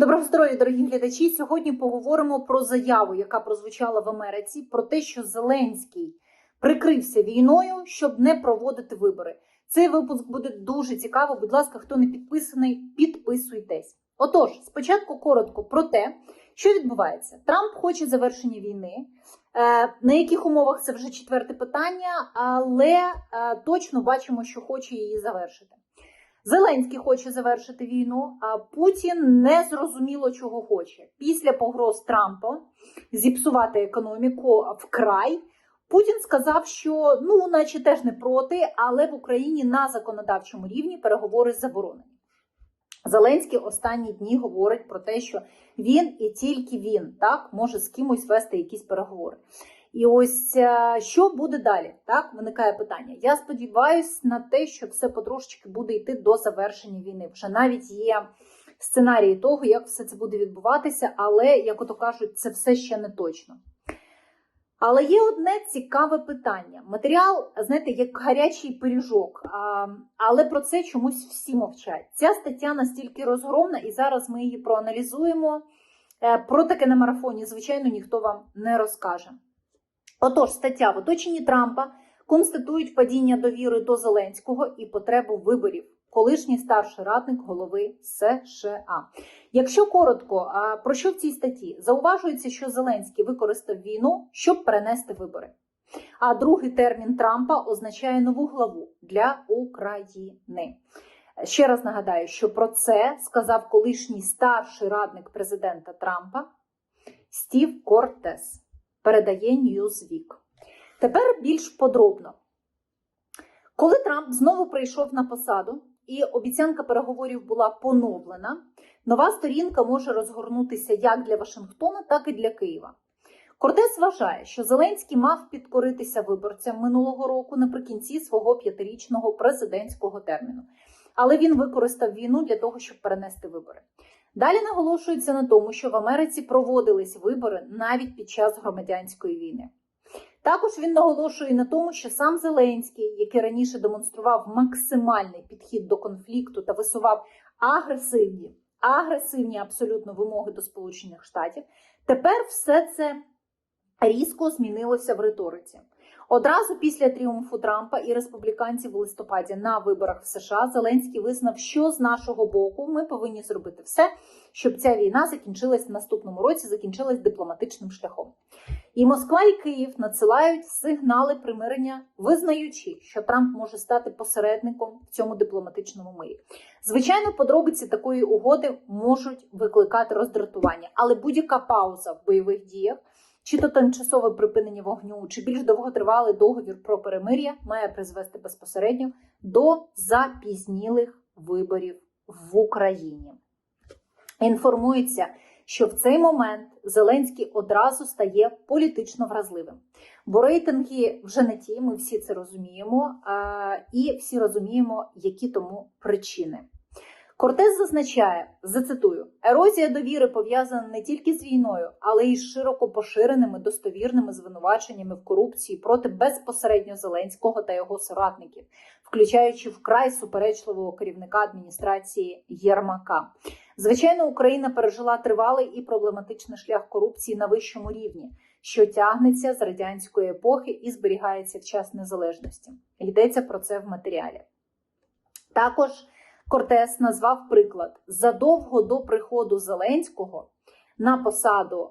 Доброго здоров'я, дорогі глядачі. Сьогодні поговоримо про заяву, яка прозвучала в Америці, про те, що Зеленський прикрився війною, щоб не проводити вибори. Цей випуск буде дуже цікаво. Будь ласка, хто не підписаний, підписуйтесь. Отож, спочатку коротко про те, що відбувається. Трамп хоче завершення війни. Е, На яких умовах це вже четверте питання, але е, точно бачимо, що хоче її завершити. Зеленський хоче завершити війну, а Путін не зрозуміло, чого хоче. Після погроз Трампа зіпсувати економіку вкрай. Путін сказав, що ну, наче теж не проти, але в Україні на законодавчому рівні переговори заборонені. Зеленський останні дні говорить про те, що він і тільки він так може з кимось вести якісь переговори. І ось е, що буде далі? Так виникає питання. Я сподіваюся на те, що все потрошечки буде йти до завершення війни. Вже навіть є сценарії того, як все це буде відбуватися, але як ото кажуть, це все ще не точно. Але є одне цікаве питання. Матеріал, знаєте, як гарячий пиріжок, але про це чомусь всі мовчать. Ця стаття настільки розгромна, і зараз ми її проаналізуємо. Е, Про таке на марафоні, звичайно, ніхто вам не розкаже. Отож, стаття в оточенні Трампа констатують падіння довіри до Зеленського і потребу виборів. Колишній старший радник голови США. Якщо коротко, про що в цій статті? Зауважується, що Зеленський використав війну, щоб перенести вибори. А другий термін Трампа означає нову главу для України. Ще раз нагадаю, що про це сказав колишній старший радник президента Трампа Стів Кортес. Передає Newsweek. Тепер більш подробно. Коли Трамп знову прийшов на посаду і обіцянка переговорів була поновлена, нова сторінка може розгорнутися як для Вашингтона, так і для Києва. Кортес вважає, що Зеленський мав підкоритися виборцям минулого року наприкінці свого п'ятирічного президентського терміну. Але він використав війну для того, щоб перенести вибори. Далі наголошується на тому, що в Америці проводились вибори навіть під час громадянської війни. Також він наголошує на тому, що сам Зеленський, який раніше демонстрував максимальний підхід до конфлікту та висував агресивні, агресивні абсолютно вимоги до Сполучених Штатів, тепер все це різко змінилося в риториці. Одразу після тріумфу Трампа і республіканців у листопаді на виборах в США Зеленський визнав, що з нашого боку ми повинні зробити все, щоб ця війна закінчилась в наступному році, закінчилась дипломатичним шляхом. І Москва і Київ надсилають сигнали примирення, визнаючи, що Трамп може стати посередником в цьому дипломатичному мирі. Звичайно, подробиці такої угоди можуть викликати роздратування, але будь-яка пауза в бойових діях. Чи то тимчасове припинення вогню, чи більш довготривалий договір про перемир'я має призвести безпосередньо до запізнілих виборів в Україні. Інформується, що в цей момент Зеленський одразу стає політично вразливим, бо рейтинги вже не ті, ми всі це розуміємо, і всі розуміємо, які тому причини. Кортес зазначає, зацитую, ерозія довіри пов'язана не тільки з війною, але й з широко поширеними достовірними звинуваченнями в корупції проти безпосередньо Зеленського та його соратників, включаючи вкрай суперечливого керівника адміністрації Єрмака. Звичайно, Україна пережила тривалий і проблематичний шлях корупції на вищому рівні, що тягнеться з радянської епохи і зберігається в час незалежності. Йдеться про це в матеріалі. Також Кортес назвав приклад задовго до приходу Зеленського на посаду.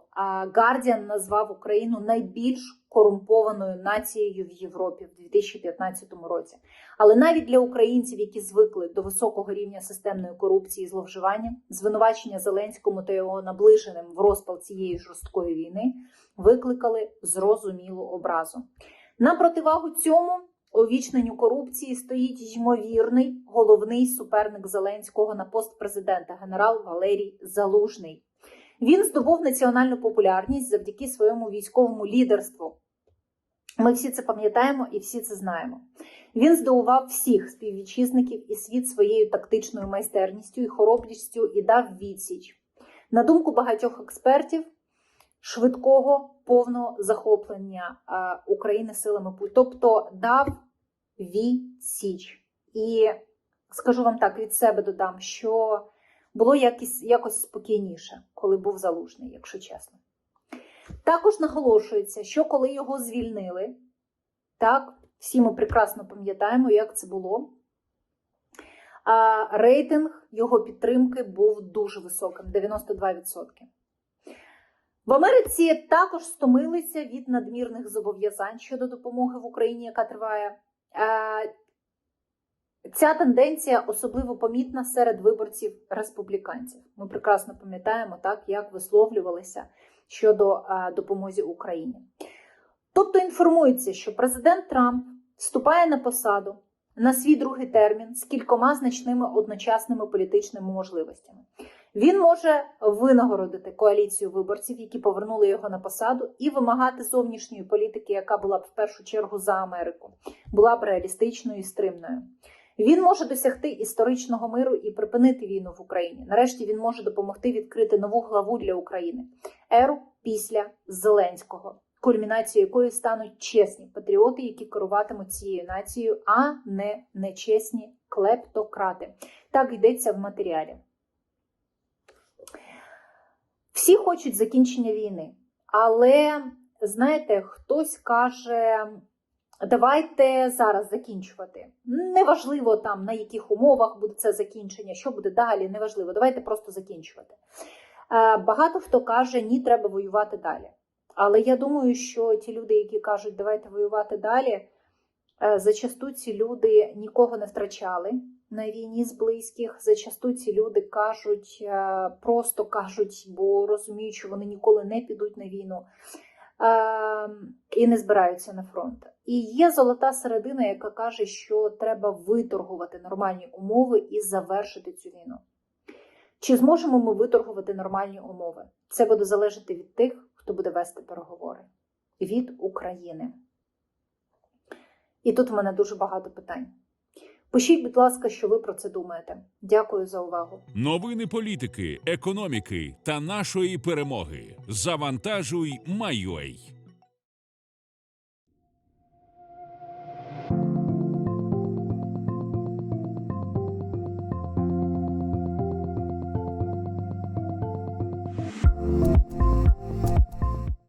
Гардіан назвав Україну найбільш корумпованою нацією в Європі в 2015 році. Але навіть для українців, які звикли до високого рівня системної корупції і зловживання, звинувачення Зеленському та його наближеним в розпал цієї жорсткої війни викликали зрозумілу образу. На противагу цьому. Увічненню корупції стоїть ймовірний головний суперник Зеленського на пост президента генерал Валерій Залужний. Він здобув національну популярність завдяки своєму військовому лідерству. Ми всі це пам'ятаємо і всі це знаємо. Він здивував всіх співвітчизників і світ своєю тактичною майстерністю і хоробрістю і дав відсіч. На думку багатьох експертів, швидкого повного захоплення е, України силами Путіна. Тобто дав відсіч. І скажу вам так, від себе додам, що було якось, якось спокійніше, коли був залужний, якщо чесно. Також наголошується, що коли його звільнили, так, всі ми прекрасно пам'ятаємо, як це було. А рейтинг його підтримки був дуже високим 92%. В Америці також стомилися від надмірних зобов'язань щодо допомоги в Україні, яка триває. Е, Ця тенденція особливо помітна серед виборців республіканців. Ми прекрасно пам'ятаємо, так, як висловлювалися щодо е, допомоги Україні. Тобто інформується, що президент Трамп вступає на посаду на свій другий термін з кількома значними одночасними політичними можливостями. Він може винагородити коаліцію виборців, які повернули його на посаду, і вимагати зовнішньої політики, яка була б в першу чергу за Америку, була б реалістичною і стримною. Він може досягти історичного миру і припинити війну в Україні. Нарешті він може допомогти відкрити нову главу для України еру після Зеленського, кульмінацією якої стануть чесні патріоти, які керуватимуть цією нацією, а не нечесні клептократи. Так йдеться в матеріалі. Всі хочуть закінчення війни, але знаєте, хтось каже. Давайте зараз закінчувати. Неважливо там на яких умовах буде це закінчення, що буде далі, неважливо. Давайте просто закінчувати. Е, Багато хто каже, ні, треба воювати далі. Але я думаю, що ті люди, які кажуть, давайте воювати далі, е, зачасту ці люди нікого не втрачали на війні з близьких. Зачасту ці люди кажуть, е, просто кажуть, бо розуміють, що вони ніколи не підуть на війну. Е, і не збираються на фронт. І є золота середина, яка каже, що треба виторгувати нормальні умови і завершити цю війну. Чи зможемо ми виторгувати нормальні умови? Це буде залежати від тих, хто буде вести переговори від України. І тут в мене дуже багато питань. Пишіть, будь ласка, що ви про це думаєте. Дякую за увагу. Новини політики, економіки та нашої перемоги. Завантажуй, Майой.